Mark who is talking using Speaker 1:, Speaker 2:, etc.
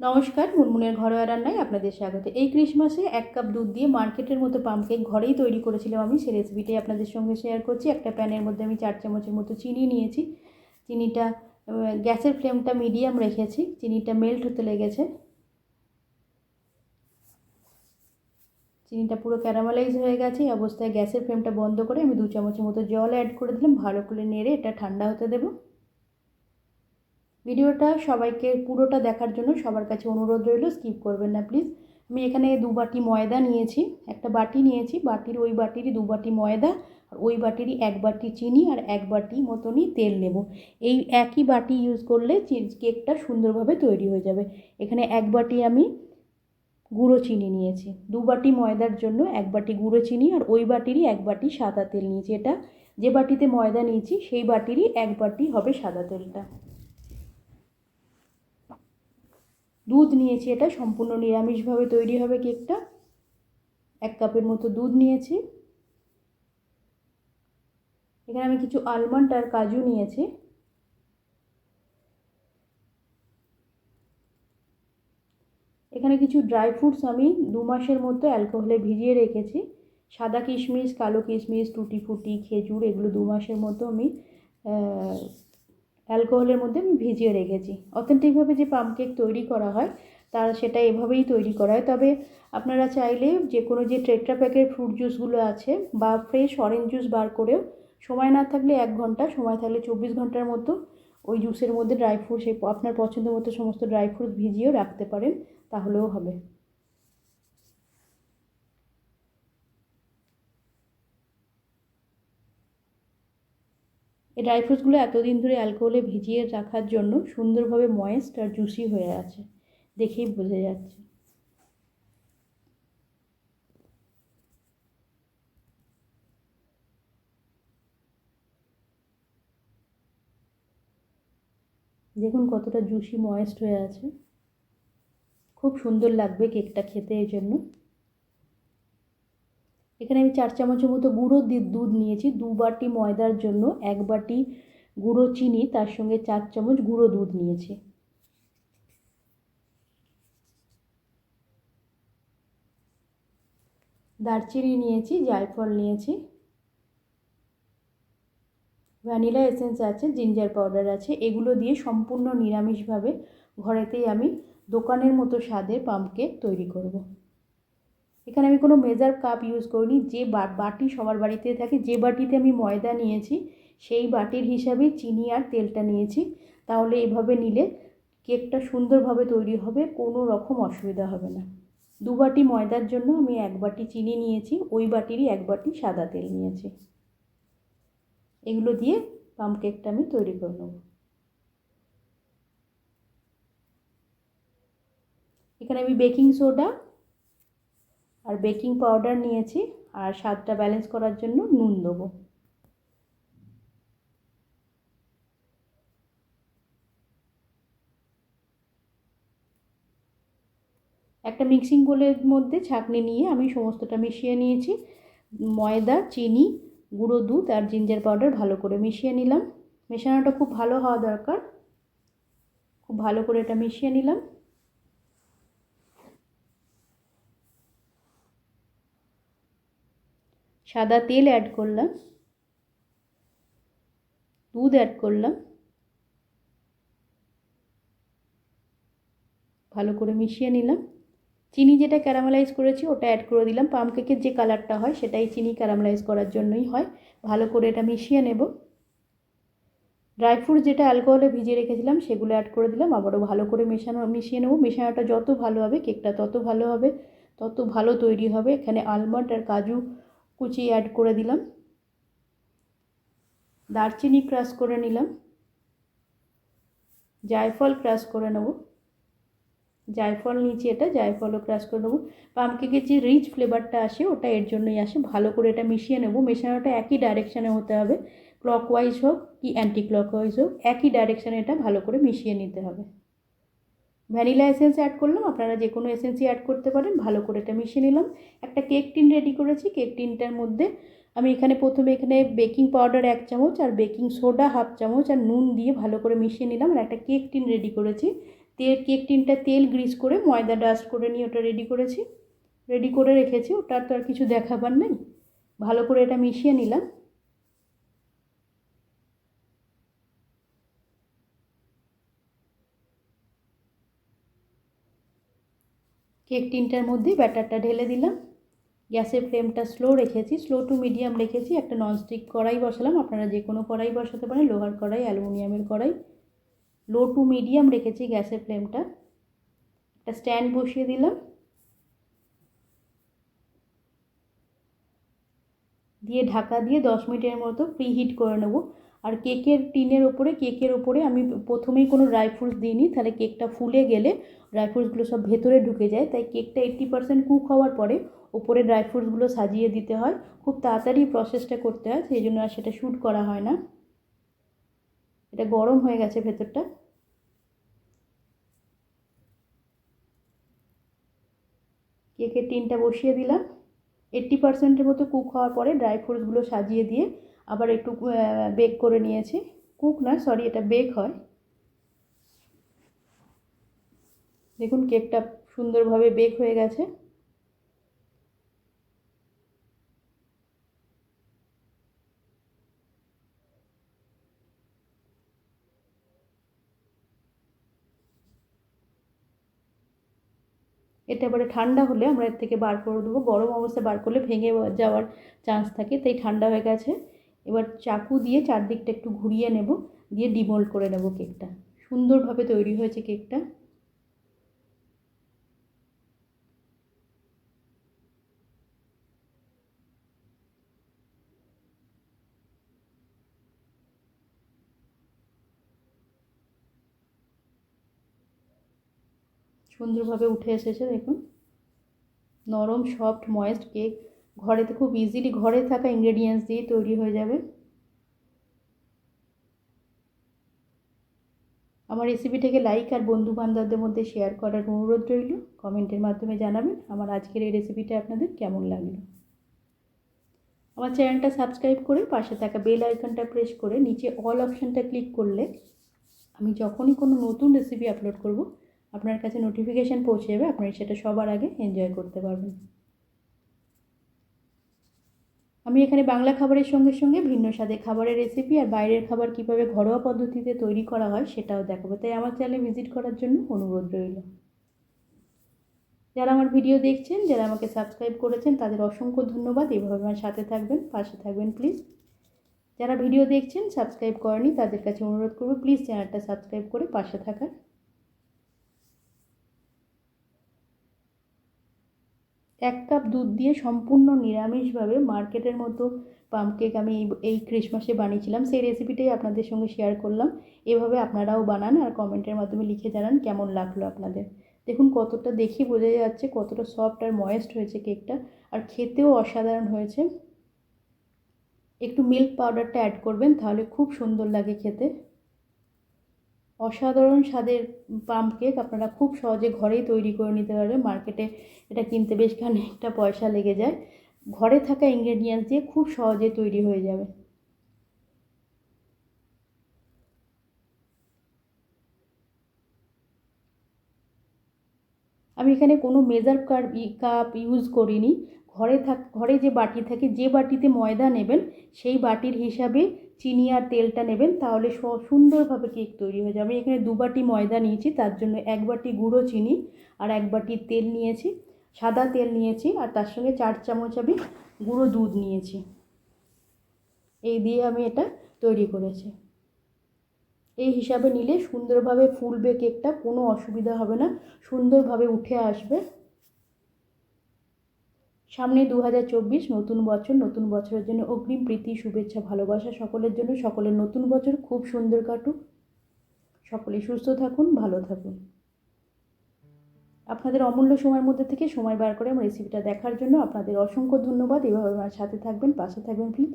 Speaker 1: নমস্কার, মুনমুনের ঘরোয়া রান্নায় আপনাদের স্বাগত। এই ক্রিসমাসে এক কাপ দুধ দিয়ে মার্কেটের মতো পাম্পকেক ঘরেই তৈরি করেছিলাম আমি। সেই রেসিপিটাই আপনাদের সঙ্গে শেয়ার করছি। একটা প্যানের মধ্যে আমি চার চামচের মতো চিনি নিয়েছি। চিনিটা গ্যাসের ফ্লেমটা মিডিয়াম রেখেছি। চিনিটা মেল্ট হতে লেগেছে। চিনিটা পুরো ক্যারামেলাইজ হয়ে গেছে। এই অবস্থায় গ্যাসের ফ্লেমটা বন্ধ করে আমি দু চামচের মতো জল অ্যাড করে দিলাম। ভালো করে নেড়ে এটা ঠান্ডা হতে দেবো। ভিডিওটা সবাইকে পুরোটা দেখার জন্য সবার কাছে অনুরোধ রইল স্কিপ করবেন না প্লিজ আমি এখানে দু বাটি ময়দা নিয়েছি, একটা বাটি নিয়েছি, বাটির ওই বাটিরই দু বাটি ময়দা, আর ওই বাটিরই এক বাটি চিনি আর এক বাটি মতনই তেল নেব। এই একই বাটি ইউজ করলে কেকটা সুন্দরভাবে তৈরি হয়ে যাবে। এখানে এক বাটি আমি গুঁড়ো চিনি নিয়েছি, দু বাটি ময়দার জন্য এক বাটি গুঁড়ো চিনি আর ওই বাটিরই এক বাটি সাদা তেল নিয়েছি। এটা যে বাটিতে ময়দা নিয়েছি, সেই বাটিরই এক বাটি হবে সাদা তেলটা। দুধ নিয়েছি এটা, সম্পূর্ণ নিরামিষভাবে তৈরি হবে কেকটা। এক কাপের মতো দুধ নিয়েছি। এখানে আমি কিছু আলমন্ড আর কাজু নিয়েছি। এখানে কিছু ড্রাই ফ্রুটস আমি দু মাসের মতো অ্যালকোহলে ভিজিয়ে রেখেছি। সাদা কিশমিশ, কালো কিশমিশ, টুটি ফুটি, খেজুর, এগুলো দু মাসের মতো আমি অ্যালকোহলের মধ্যে আমি ভিজিয়ে রেখেছি। অথেন্টিকভাবে যে পাম কেক তৈরি করা হয়, তার সেটা এভাবেই তৈরি করা হয়। তবে আপনারা চাইলে যে কোনো যে ট্রেট্রা প্যাকের ফ্রুট জুসগুলো আছে বা ফ্রেশ অরেঞ্জ জুস বার করেও সময় না থাকলে এক ঘণ্টা, সময় থাকলে চব্বিশ ঘণ্টার মতো ওই জুসের মধ্যে ড্রাই ফ্রুট, সেই আপনার পছন্দ মতো সমস্ত ড্রাই ফ্রুট ভিজিয়েও রাখতে পারেন, তাহলেও হবে। এই ড্রাই ফ্রুটসগুলো এতদিন ধরে অ্যালকোহলে ভিজিয়ে রাখার জন্য সুন্দরভাবে ময়েস্ট আর জুসি হয়ে আছে, দেখেই বোঝা যাচ্ছে। দেখুন কতটা জুসি ময়েস্ট হয়ে আছে। খুব সুন্দর লাগবে কেকটা খেতে এই জন্য। এখানে আমি চার চামচের মতো গুঁড়ো দুধ নিয়েছি। দু বাটি ময়দার জন্য এক বাটি গুঁড়ো চিনি, তার সঙ্গে চার চামচ গুঁড়ো দুধ নিয়েছি। দারচিনি নিয়েছি, জায়ফল নিয়েছি। ভ্যানিলা এসেন্স আছে, জিঞ্জার পাউডার আছে। এগুলো দিয়ে সম্পূর্ণ নিরামিষভাবে ঘরেতেই আমি দোকানের মতো স্বাদের পাম্প কেক তৈরি করব। এখানে আমি কোনো মেজার কাপ ইউজ করিনি। যে বাটি সবার বাড়িতে থাকে, যে বাটিতে আমি ময়দা নিয়েছি, সেই বাটির হিসাবে চিনি আর তেলটা নিয়েছি। তাহলে এভাবে নিলে কেকটা সুন্দরভাবে তৈরি হবে, কোনো রকম অসুবিধা হবে না। দু বাটি ময়দার জন্য আমি এক বাটি চিনি নিয়েছি, ওই বাটিরই এক বাটি সাদা তেল নিয়েছি। এগুলো দিয়ে পাম কেকটা আমি তৈরি করে নেব। এখানে আমি বেকিং সোডা আর বেকিং পাউডার নিয়েছি আর স্বাদটা ব্যালেন্স করার জন্য নুন দেবো। একটা মিক্সিং বোলের মধ্যে ছাঁকনি নিয়ে আমি সমস্তটা মিশিয়ে নিয়েছি। ময়দা, চিনি, গুঁড়ো দুধ আর জিঞ্জার পাউডার ভালো করে মিশিয়ে নিলাম। মেশানোটা খুব ভালো হওয়া দরকার। খুব ভালো করে এটা মিশিয়ে নিলাম। সাদা তেল অ্যাড করলাম। দুধ অ্যাড করলাম। ভালো করে মিশিয়ে নিলাম। চিনি যেটা ক্যারামেলাইজ করেছি, ওটা অ্যাড করে দিলাম। পাম কেকের যে কালারটা হয়, সেটাই চিনি ক্যারামেলাইজ করার জন্যই হয়। ভালো করে এটা মিশিয়ে নেব। ড্রাই ফ্রুট যেটা অ্যালকোহলে ভিজিয়ে রেখেছিলাম, সেগুলো অ্যাড করে দিলাম। আবারও ভালো করে মেশানো, মিশিয়ে নেব। মেশানোটা যত ভালো হবে, কেকটা তত ভালো হবে, তত ভালো তৈরি হবে। এখানে আলমন্ড আর কাজু কুচি অ্যাড করে দিলাম। দারচিনি ক্রাশ করে নিলাম। জায়ফল ক্রাশ করে নেব। জায়ফল নিচে এটা, জায়ফলও ক্রাশ করে নেব। পামকেকের যে রিচ ফ্লেভারটা আসে, ওটা এর জন্যই আসে। ভালো করে এটা মিশিয়ে নেব। মেশানোটা একই ডাইরেকশানে হতে হবে। ক্লকওয়াইজ হোক কি অ্যান্টি ক্লকওয়াইজ হোক, একই ডাইরেকশানে এটা ভালো করে মিশিয়ে নিতে হবে। ভ্যানিলা এসেন্স অ্যাড করলাম। আপনারা যে কোনো এসেন্সই অ্যাড করতে পারেন। ভালো করে এটা মিশিয়ে নিলাম। একটা কেক টিন রেডি করেছি। কেক টিনটার মধ্যে আমি এখানে প্রথমে এখানে বেকিং পাউডার এক চামচ আর বেকিং সোডা হাফ চামচ আর নুন দিয়ে ভালো করে মিশিয়ে নিলাম আর একটা কেক টিন রেডি করেছি। তেল কেক টিনটা তেল গ্রিস করে ময়দা ডাস্ট করে নিয়ে ওটা রেডি করেছি। রেডি করে রেখেছি। ওটার তো আর কিছু দেখাবার নেই। ভালো করে এটা মিশিয়ে নিলাম। কেক টিনটার মধ্যে ব্যাটারটা ঢেলে দিলাম। গ্যাসের ফ্লেমটা স্লো রেখেছি, স্লো টু মিডিয়াম রেখেছি। একটা ননস্টিক কড়াই বসালাম। আপনারা যে কোনো কড়াই বসাতে পারেন, লোহার কড়াই, অ্যালুমিনিয়ামের কড়াই। লো টু মিডিয়াম রেখেছি গ্যাসের ফ্লেমটা। একটা স্ট্যান্ড বসিয়ে দিলাম। দিয়ে ঢাকা দিয়ে দশ মিনিটের মতো প্রি হিট করে নেব। আর কেকের টিনের ওপরে, কেকের ওপরে আমি প্রথমেই কোনো ড্রাই ফ্রুটস দিইনি, তাহলে কেকটা ফুলে গেলে ড্রাই ফ্রুটসগুলো সব ভেতরে ঢুকে যায়, তাই কেকটা এইট্টি পার্সেন্ট কুক হওয়ার পরে ওপরে ড্রাই ফ্রুটসগুলো সাজিয়ে দিতে হয়, খুব তাড়াতাড়ি প্রসেসটা করতে হয়, সেই জন্য আর সেটা শ্যুট করা হয় না। এটা গরম হয়ে গেছে ভেতরটা। কেকের টিনটা বসিয়ে দিলাম। এইট্টি পার্সেন্টের মতো কুক হওয়ার পরে ড্রাই ফ্রুটসগুলো সাজিয়ে দিয়ে আবার একটু বেক করে নিয়েছি। কুক না সরি এটা বেক হয়। দেখুন কেকটা সুন্দরভাবে বেক হয়ে গেছে। এটা এবারে ঠান্ডা হলে আমরা এর থেকে বার করে দেবো। গরম অবস্থায় বার করলে ভেঙে যাওয়ার চান্স থাকে, তাই ঠান্ডা হয়ে গেছে। এবার চাকু দিয়ে চারদিকটা একটু ঘুরিয়ে নেব, দিয়ে ডিমোল্ড করে নেব কেকটা। সুন্দরভাবে তৈরি হয়েছে কেকটা। সুন্দরভাবে উঠে এসেছে, দেখুন। নরম, সফট, ময়েস্ট কেক। ঘরেতে খুব ইজিলি ঘরে থাকা ইনগ্রেডিয়েন্টস দিয়ে তৈরি হয়ে যাবে। আমার রেসিপিটাকে লাইক আর বন্ধু বান্ধবদের মধ্যে শেয়ার করার অনুরোধ রইল। কমেন্টের মাধ্যমে জানাবেন আমার আজকের এই রেসিপিটা আপনাদের কেমন লাগল। আমার চ্যানেলটা সাবস্ক্রাইব করে পাশে থাকা বেল আইকনটা প্রেস করে নিচে অল অপশানটা ক্লিক করলে আমি যখনই কোনো নতুন রেসিপি আপলোড করব, আপনার কাছে নোটিফিকেশান পৌঁছে যাবে আপনি সেটা সবার আগে এনজয় করতে পারবেন। আমি এখানে বাংলা খাবারের সঙ্গে সঙ্গে ভিন্ন স্বাদে খাবারের রেসিপি আর বাইরের খাবার কীভাবে ঘরোয়া পদ্ধতিতে তৈরি করা হয় সেটাও দেখাবো। তাই আমার চ্যানেলে ভিজিট করার জন্য অনুরোধ রইল। যারা আমার ভিডিও দেখছেন, যারা আমাকে সাবস্ক্রাইব করেছেন, তাদের অসংখ্য ধন্যবাদ। এইভাবে আমার সাথে থাকবেন, পাশে থাকবেন প্লিজ যারা ভিডিও দেখছেন সাবস্ক্রাইব করেনি তাদের কাছে অনুরোধ করব প্লিজ চ্যানেলটা সাবস্ক্রাইব করে পাশে থাকার। এক কাপ দুধ দিয়ে সম্পূর্ণ নিরামিষভাবে মার্কেটের মতো পাম কেক আমি এই এই ক্রিসমাসে বানিয়েছিলাম। সেই রেসিপিটাই আপনাদের সঙ্গে শেয়ার করলাম। এভাবে আপনারাও বানান আর কমেন্টের মাধ্যমে লিখে জানান কেমন লাগল আপনাদের। দেখুন, কতটা দেখি বোঝা যাচ্ছে, কতটা সফট আর ময়েস্ট হয়েছে কেকটা আর খেতেও অসাধারণ হয়েছে। একটু মিল্ক পাউডারটা অ্যাড করবেন, তাহলে খুব সুন্দর লাগে খেতে। অসাধারণ স্বাদের পাম্প কেক আপনারা খুব সহজে ঘরেই তৈরি করে নিতে পারবেন। মার্কেটে এটা কিনতে বেশ খানিকটা পয়সা লেগে যায়। ঘরে থাকা ইনগ্রেডিয়েন্টস দিয়ে খুব সহজে তৈরি হয়ে যাবে। আমি এখানে কোনো মেজার কাপ ইউজ করিনি। ঘরে থাক, ঘরে যে বাটি থাকে, যে বাটিতে ময়দা নেবেন, সেই বাটির হিসাবে চিনি আর তেলটা নেবেন, তাহলে সুন্দরভাবে কেক তৈরি হয়ে যাবে। আমি এখানে দু বাটি ময়দা নিয়েছি, তার জন্য এক বাটি গুঁড়ো চিনি আর এক বাটি তেল নিয়েছি, সাদা তেল নিয়েছি আর তার সঙ্গে চার চামচ আমি গুঁড়ো দুধ নিয়েছি। এই দিয়ে আমি এটা তৈরি করেছি। এই হিসাবে নিলে সুন্দরভাবে ফুলবে কেকটা, কোনো অসুবিধা হবে না, সুন্দরভাবে উঠে আসবে। সামনে দু হাজার চব্বিশ, নতুন বছর, নতুন বছরের জন্য অগ্রিম প্রীতি, শুভেচ্ছা, ভালোবাসা, সকলের জন্য সকলের নতুন বছর খুব সুন্দর কাটুক। সকলে সুস্থ থাকুন, ভালো থাকুন। আপনাদের অমূল্য সময়ের মধ্যে থেকে সময় বার করে আমার রেসিপিটা দেখার জন্য আপনাদের অসংখ্য ধন্যবাদ। এভাবে আমার সাথে থাকবেন, পাশে থাকবেন প্লিজ